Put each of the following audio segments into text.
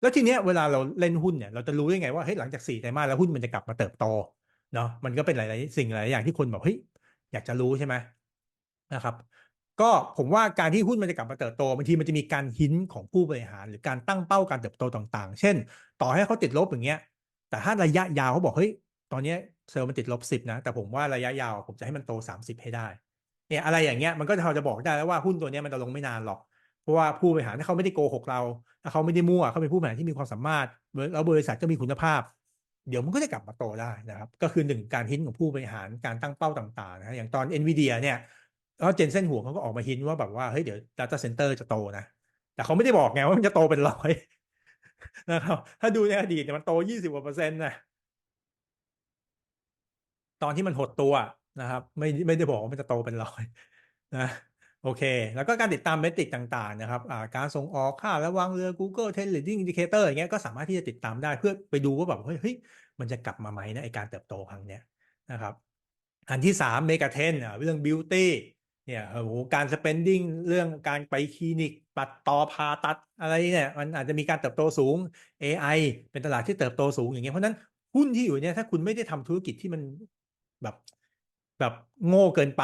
แล้วทีเนี้ยเวลาเราเล่นหุ้นเนี่ยเราจะรู้ได้ไงว่าเฮ้ยหลังจากสี่ไตรมาสแล้วหุ้นมันจะกลับมาเติบโตเนาะมันก็เป็นหลายๆสิ่งหลายอย่างที่คนบอกเฮ้ยอยากจะรู้ใช่ไหมนะครับ ก็ผมว่าการที่หุ้นมันจะกลับมาเติบโตบางทีมันจะมีการหินของผู้บริหาร หรือการตั้งเป้าการเติบโตต่างๆ เช่น ต่อให้เขาติดลบอย่างเงี้ย แต่ถ้าระยะยาวเขาบอกเฮ้ยตอนเนี้ยเซลล์มันติดลบสิบนะ แต่ผมว่าระยะยาวผมจะให้มันโตสามสิบให้ได้เนี่ยอะไรอย่างเงี้ยมันก็พอจะบอกได้แล้วว่าหุ้นตัวเนี้ยมันจะลงไม่นานหรอก ราะว่าผู้บริหารถ้าเขาไม่ได้โกหกเราถ้าเขาไม่ได้มั่วเขาเป็นผู้บริหารที่มีความสามารถแล้วบริษัทก็มีคุณภาพ เดี๋ยวมันก็จะกลับมาโตได้นะครับ ก็คือหนึ่งการหินของผู้บริหารการตั้งเป้าต่างๆนะอย่างตอน NVIDIA เนี่ยแล้วเจนเซนหัวเขาก็ออกมาหินว่าแบบว่าเฮ้ยเดี๋ยว Data Center จะโตนะ แต่เขาไม่ได้บอกไงว่ามันจะโตเป็นร้อยนะครับ ถ้าดูในอดีตเนี่ยมันโตยี่สิบกว่าเปอร์เซ็นต์นะตอนที่มันหดตัวนะครับ ไม่ไม่ได้บอกว่ามันจะโตเป็นร้อยนะ โอเค แล้วก็การติดตามเมตริกต่างๆนะครับการส่งออกค่าระวังเรือ Google Trading Indicator อย่างเงี้ยก็สามารถที่จะติดตามได้เพื่อไปดูว่าแบบเฮ้ยมันจะกลับมาไหมนะไอการเติบโตครั้งเนี้ยนะครับ อันที่สามเมกะเทนเรื่อง beauty เนี่ยโอ้โหการ spending เรื่องการไปคลินิกตัดต่อผ่าตัดอะไรเนี่ยมันอาจจะมีการเติบโตสูง AI เป็นตลาดที่เติบโตสูงอย่างเงี้ยเพราะนั้นหุ้นที่อยู่เนี่ยถ้าคุณไม่ได้ทำธุรกิจที่มันแบบ แบบโง่เกินไป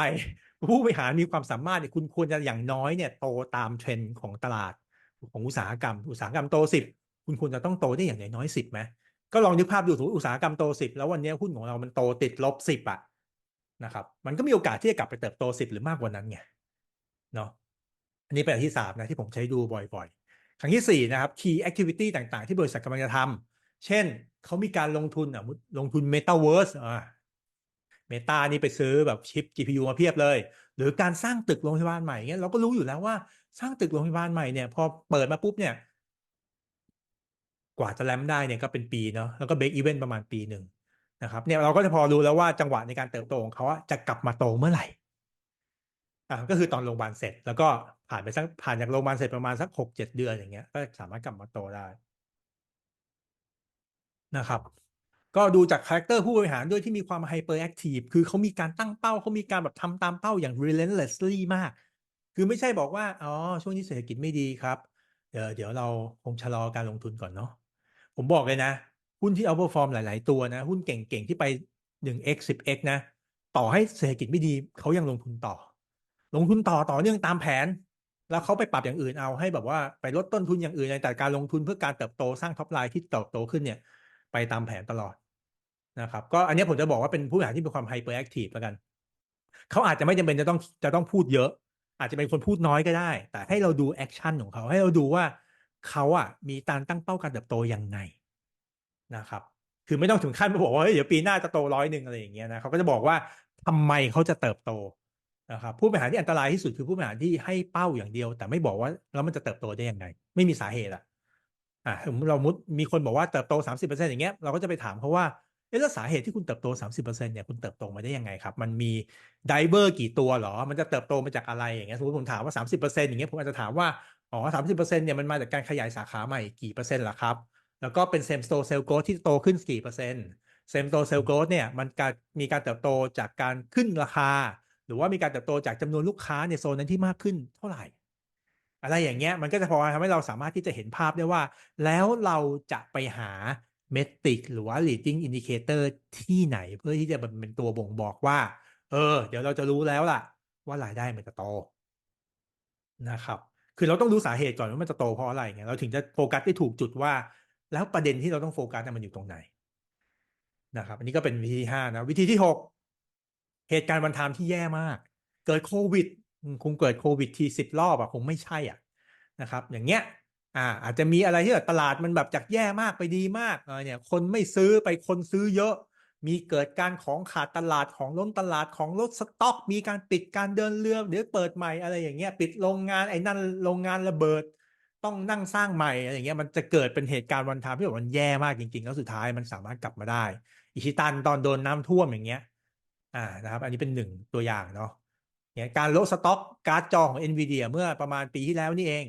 ผู้บริหารมีความสามารถเนี่ยคุณควรจะอย่างน้อยเนี่ยโตตามเทรนด์ของตลาดของอุตสาหกรรม อุตสาหกรรมโตสิบคุณควรจะต้องโตได้อย่างน้อยสิบไหมก็ลองนึกภาพดูสมมติอุตสาหกรรมโตสิบแล้ววันนี้หุ้นของเรามันโตติดลบสิบอะนะครับมันก็มีโอกาสที่จะกลับไปเติบโตสิบหรือมากกว่านั้นไงเนาะอันนี้เป็นอันที่สามนะที่ผมใช้ดูบ่อยๆ ครั้งที่สี่นะครับ key activity ต่างๆ ที่บริษัทกำลังจะทำเช่นเขามีการลงทุนอะลงทุน metaverse อ่า เมตานี่ไปซื้อแบบชิป GPU มาเพียบเลย หรือการสร้างตึกโรงพยาบาลใหม่เงี้ยเราก็รู้อยู่แล้วว่าสร้างตึกโรงพยาบาลใหม่เนี่ยพอเปิดมาปุ๊บเนี่ย กว่าจะแลมได้เนี่ยก็เป็นปีเนาะแล้วก็เบรกอีเวนต์ประมาณปีหนึ่งนะครับเนี่ยเราก็จะพอรู้แล้วว่าจังหวะในการเติบโตของเขาจะกลับมาโตเมื่อไหร่อ่าก็คือตอนโรงพยาบาลเสร็จ แล้วก็ผ่านไปสักผ่านจากโรงพยาบาลเสร็จประมาณสักหกเจ็ดเดือนอย่างเงี้ย ก็สามารถกลับมาโตได้นะครับ ก็ดูจากคาแรคเตอร์ผู้บริหารด้วยที่มีความไฮเปอร์แอคทีฟคือเขามีการตั้งเป้าเขามีการแบบทำตามเป้าอย่าง relentlessly มาก คือไม่ใช่บอกว่า อ๋อ ช่วงนี้เศรษฐกิจไม่ดีครับ เดี๋ยวเดี๋ยวเราคงชะลอการลงทุนก่อนเนาะผมบอกเลยนะ หุ้นที่เอาเปอร์ฟอร์มหลาย ๆ ตัวนะ หุ้นเก่ง ๆ ที่ไป 1x 10x นะ ต่อให้เศรษฐกิจไม่ดีเขายังลงทุนต่อ ลงทุนต่อต่อเนื่องตามแผน แล้วเขาไปปรับอย่างอื่นเอาให้แบบว่าไปลดต้นทุนอย่างอื่นในแต่การลงทุนเพื่อการเติบโตสร้างท็อปไลน์ที่เติบโตขึ้นเนี่ย ไปตามแผนตลอด นะครับก็อันนี้ผมจะบอกว่าเป็นผู้บริหารที่มีความไฮเปอร์แอคทีฟแล้วกัน เขาอาจจะไม่จำเป็นจะต้องจะต้องพูดเยอะ อาจจะเป็นคนพูดน้อยก็ได้ แต่ให้เราดูแอคชั่นของเขา ให้เราดูว่าเขาอะมีการตั้งเป้าการเติบโตยังไงนะครับ คือไม่ต้องถึงขั้นมาบอกว่าเดี๋ยวปีหน้าจะโตร้อยหนึ่งอะไรอย่างเงี้ยนะเขาก็จะบอกว่าทำไมเขาจะเติบโตนะครับผู้บริหารที่อันตรายที่สุดคือผู้บริหารที่ให้เป้าอย่างเดียว แต่ไม่บอกว่าแล้วมันจะเติบโตได้ยังไง ไม่มีสาเหตุอะอ่าเรามุดมีคนบอกว่าเติบโตสามสิบเปอร์เซ็นต์อย่างเงี้ยเราก็จะไปถามเขาว่า เอ๊ะแล้วสาเหตุที่คุณเติบโตสามสิบเนี่ยคุณเติบโตมาได้ยังไงครับ มันมีไดเวอร์กี่ตัวหรอ มันจะเติบโตมาจากอะไรอย่างเงี้ยสมมติผมถามว่าสามสิบเปอย่างเงี้ยผมอาจจะถามว่า อ๋อสามสิบเนี่ยมันมาจากการขยายสาขาใหม่กี่เปอร์เซ็นต์ล่ะครับ แล้วก็เป็น same store sales growth ที่โตขึ้นกี่เปอร์เซ็นต์ same store sales growth เนี่ยมันการมีการเติบโตจากการขึ้นราคา หรือว่ามีการเติบโตจากจำนวนลูกค้าในโซนนั้นที่มากขึ้นเท่าไหร่อะไรอย่างเงี้ยมันก็จะพอทำให้เราสามารถที่จะเห็นภาพได้ว่า แล้วเราจะไปหา เมตริกหรือว่า leading indicator ที่ไหนเพื่อที่จะเป็นตัวบ่งบอกว่า เออ เดี๋ยวเราจะรู้แล้วล่ะ ว่ารายได้มันจะโตนะครับ คือเราต้องรู้สาเหตุก่อนว่ามันจะโตเพราะอะไรเงี้ยเราถึงจะโฟกัสได้ถูกจุดว่า แล้วประเด็นที่เราต้องโฟกัสมันอยู่ตรงไหนนะครับ อันนี้ก็เป็นวิธีห้านะ วิธีที่หกเหตุการณ์วันทามที่แย่มาก เกิดโควิดคงเกิดโควิดทีสิบรอบอะคงไม่ใช่อะนะครับ อย่างเงี้ย อ่าอาจจะมีอะไรที่แบบตลาดมันแบบจากแย่มากไปดีมากเนี่ยคนไม่ซื้อไปคนซื้อเยอะ มีเกิดการของขาดตลาดของล้นตลาดของลดสต็อก มีการปิดการเดินเรือเดี๋ยวเปิดใหม่อะไรอย่างเงี้ยปิดโรงงานไอ้นั่นโรงงานระเบิด ต้องนั่งสร้างใหม่อะไรอย่างเงี้ยมันจะเกิดเป็นเหตุการณ์วันทามที่แบบมันแย่มากจริง ๆ แล้วสุดท้ายมันสามารถกลับมาได้ อิชิตันตอนโดนน้าท่วมอย่างเงี้ยอ่านะครับ อันนี้เป็นหนึ่งตัวอย่างเนาะเนี่ยการลดสต็อกการ์ดจอของ NVIDIA เมื่อประมาณปีที่แล้วนี่เอง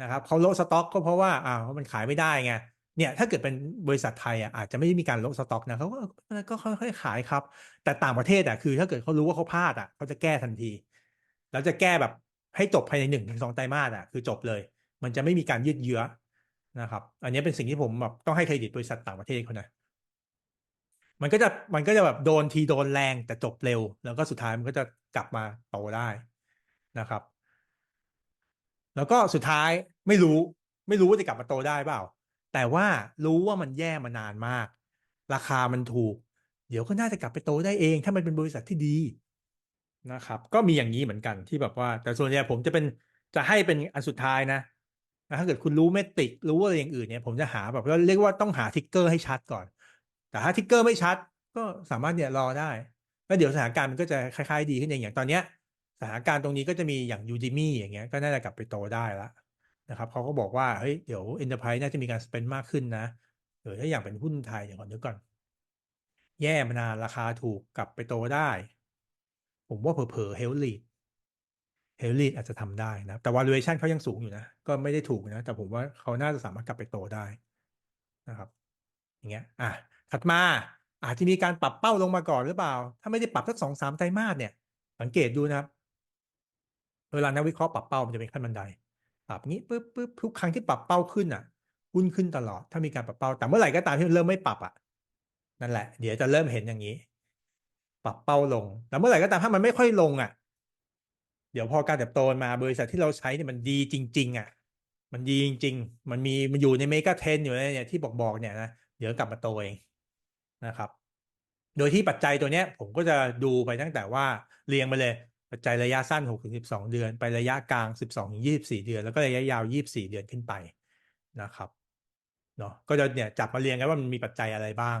นะครับเขาลดสต็อกก็เพราะว่าอ่ามันขายไม่ได้ไงเนี่ยถ้าเกิดเป็นบริษัทไทยอะอาจจะไม่ได้มีการลดสต็อกนะเขาก็ก็ค่อยๆขายครับ แต่ต่างประเทศอะคือ ถ้าเกิดเขารู้ว่าเขาพลาดอะเขาจะแก้ทันที แล้วจะแก้แบบให้จบภายในหนึ่งถึงสองไตรมาสอะคือจบเลย มันจะไม่มีการยืดเยื้อนะครับ อันนี้เป็นสิ่งที่ผมแบบต้องให้เครดิตบริษัทต่างประเทศเขานะมันก็จะมันก็จะแบบโดนทีโดนแรงแต่จบเร็ว แล้วก็สุดท้ายมันก็จะกลับมาโตได้นะครับ แล้วก็สุดท้ายไม่รู้ ไม่รู้ว่าจะกลับมาโตได้เปล่า แต่ว่ารู้ว่ามันแย่มานานมาก ราคามันถูก เดี๋ยวก็น่าจะกลับไปโตได้เอง ถ้ามันเป็นบริษัทที่ดีนะครับ ก็มีอย่างนี้เหมือนกันที่แบบว่า แต่ส่วนใหญ่ผมจะเป็นจะให้เป็นอันสุดท้ายนะถ้าเกิดคุณรู้เมติกรู้อะไรอย่างอื่นเนี่ยผมจะหาแบบเรียกว่าต้องหาทิกเกอร์ให้ชัดก่อน แต่ถ้าทิกเกอร์ไม่ชัด ก็สามารถเนี่ยรอได้แล้วเดี๋ยวสถานการณ์มันก็จะคล้ายๆดีขึ้นเองอย่างตอนเนี้ย สถานการณ์ตรงนี้ก็จะมีอย่าง Udemy อย่างเงี้ยก็น่าจะกลับไปโตได้แล้วนะครับเขาก็บอกว่าเฮ้ยเดี๋ยว Enterprise น่าจะมีการ spend มากขึ้นนะเออถ้าอย่างเป็นหุ้นไทยเดี๋ยวก่อนเดี๋ยวก่อน แย่มานานราคาถูกกลับไปโตได้ ผมว่าเผลอๆ Health Lead Health Lead อาจจะทำได้นะ แต่ valuation เขายังสูงอยู่นะ ก็ไม่ได้ถูกนะ แต่ผมว่าเขาน่าจะสามารถกลับไปโตได้นะครับ อย่างเงี้ย อะ ถัดมา อาจจะมีการปรับเป้าลงมาก่อนหรือเปล่า ถ้าไม่ได้ปรับสักสองสามไตรมาสเนี่ย สังเกตดูนะครับ เวลานักวิเคราะห์ปรับเป้ามันจะเป็นขั้นบันไดปรับงี้ปุ๊บปุ๊บทุกครั้งที่ปรับเป้าขึ้นอะหุ้นขึ้นตลอดถ้ามีการปรับเป้า แต่เมื่อไหร่ก็ตามที่เริ่มไม่ปรับอะนั่นแหละ เดี๋ยวจะเริ่มเห็นอย่างนี้ ปรับเป้าลง แต่เมื่อไหร่ก็ตามถ้ามันไม่ค่อยลงอะ เดี๋ยวพอการเติบโตมาบริษัทที่เราใช้เนี่ยมันดีจริง ๆ อะ มันดีจริง ๆ มันมีมันอยู่ในเมกะเทรนอยู่ในเนี่ยที่บอกบอกเนี่ยนะเดี๋ยวกลับมาโตเองนะครับ โดยที่ปัจจัยตัวเนี้ย ผมก็จะดูไปตั้งแต่ว่าเรียงไปเลย ปัจจัยระยะสั้น6ถึง12 เดือน ไประยะกลาง 12ถึง24 เดือน แล้วก็ระยะยาว 24 เดือนขึ้นไปนะครับเนาะก็จะเนี่ยจับมาเรียงกันว่ามันมีปัจจัยอะไรบ้าง